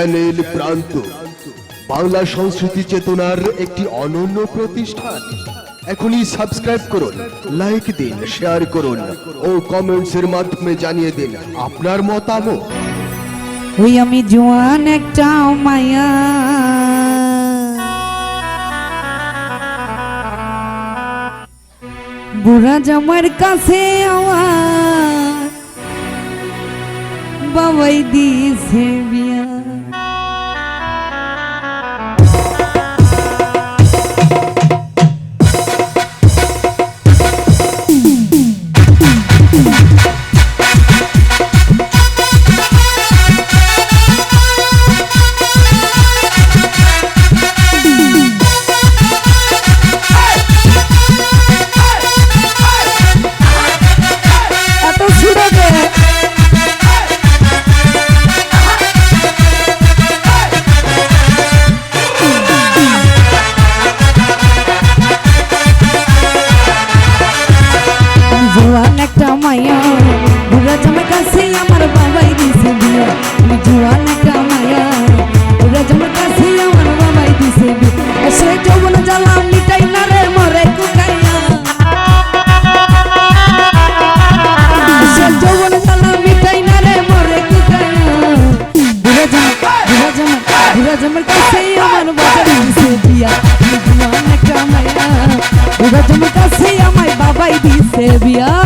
Channel প্রান্ত। বাংলা সংস্কৃতি চেতনার একটি অনন্য প্রতিষ্ঠান। এখনই সাবস্ক্রাইব করুন, লাইক দিন, শেয়ার করুন ও কমেন্টস এর মাধ্যমে জানিয়ে দিন আপনার মতামত। ওই আমি জোয়ান একটা মায়া। বুড়া জামার কাছে আমার বাবাই দিছে বিয়া। দিছে বিয়া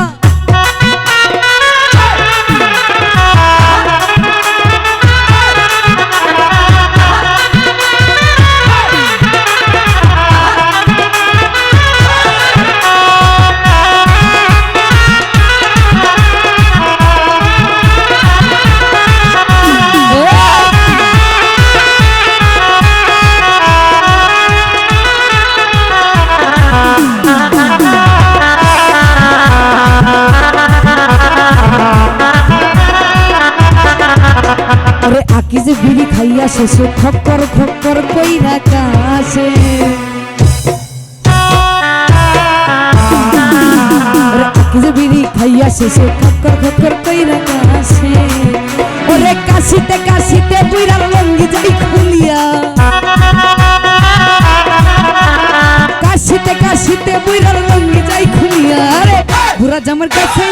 শেষে খক্কর খক্কর কইরা যে বিড়ি খাইয়া শেষে খক্কর খক্কর কইরা কাশে ওরে কাশিতে কাশিতে বুইরার লঙ্গি যাই খুলিয়া। কাশিতে কাশিতে বুইরার লঙ্গি যাই খুলিয়া। আরে বুড়া জামার কাছে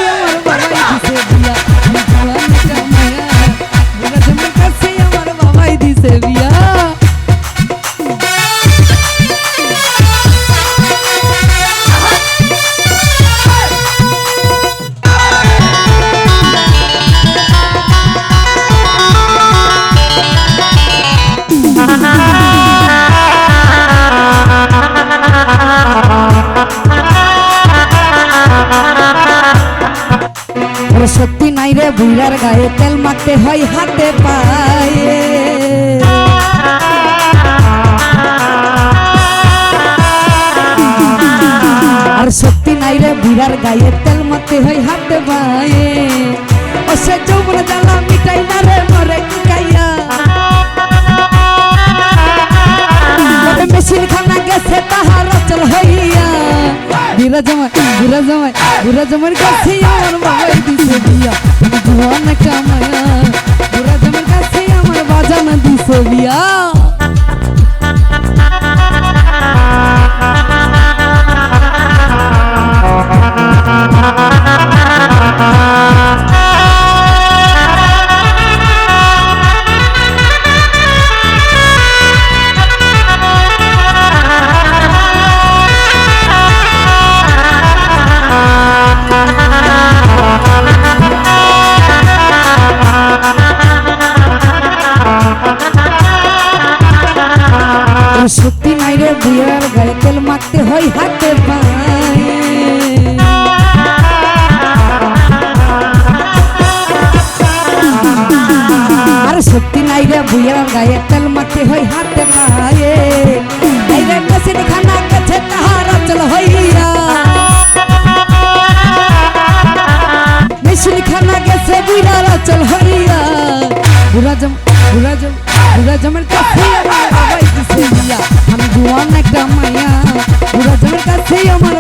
নাই রে বুইরার গায়ে তেল মাখতে হয়, হাতে পায়ে। আর সত্যি নাই রে বুইরার গায়ে তেল মাখতে হয়, হাতে পায়ে। ও সে যৌবন জ্বালা মিটাই না রে, মরে ওরে মেশিন খানা গেছে, তাহার চল হইয়া। বিরা জামাই বিরা জামাই বিরা জামার কাছে আমার বাবাই দিছে বিয়া জোয়ান কামায়া বিরা জামার কাছে আমার বাজানা দিছে বিয়া। বুয়ার গায়ে তেল মাখতে হয় হাতে পায়ে এই রে মেশিন খানা গেছে তাহার চল হইয়া। মেশিন খানা গেছে বুড়ার চল হইয়া। বুড়া জম বুড়া জম বুড়া জমের কাছে আমার বাবাই দিছে বিয়া আমি জোয়ান একটা মায়া বুড়া জমের কাছে আমার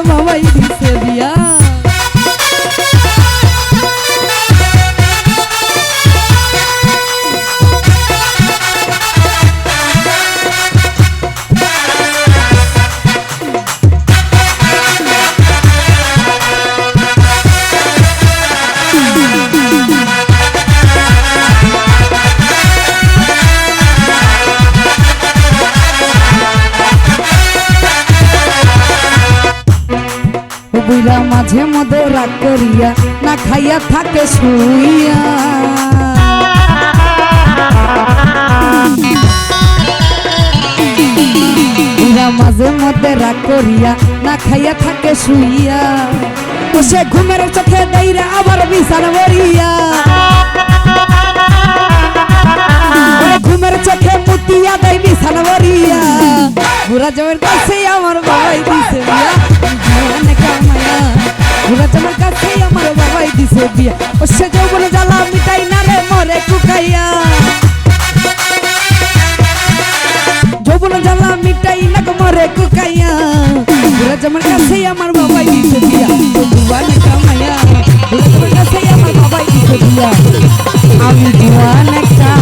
মাঝে মধ্যে রাগ করিয়া না খাইয়া থাকে শুইয়া। মাঝে মধ্যে রাগ করিয়া না খাইয়া থাকে শুইয়া। ও সে ঘুমের চোখে দেইরা আবার বিছানা ওরে ঘুমের চোখে মুতিয়া দেয় বিছানা বরিয়া বুড়া জমের কাছে আমার বাবাই দিছে সেই আমার বাবাই দিছে বিয়া। ও সে যৌবন জ্বালা মিটাই না রে মরে টুকাইয়া। যৌবন জ্বালা মিটাই না গো মরে কুকাইয়া রাজামার কাছে আমার বাবাই দিছে বিয়া। দুবানা কামাইয়া। রাজামার আমার বাবাই দিছে বিয়া। আমি দিওয়ানা কামাইয়া।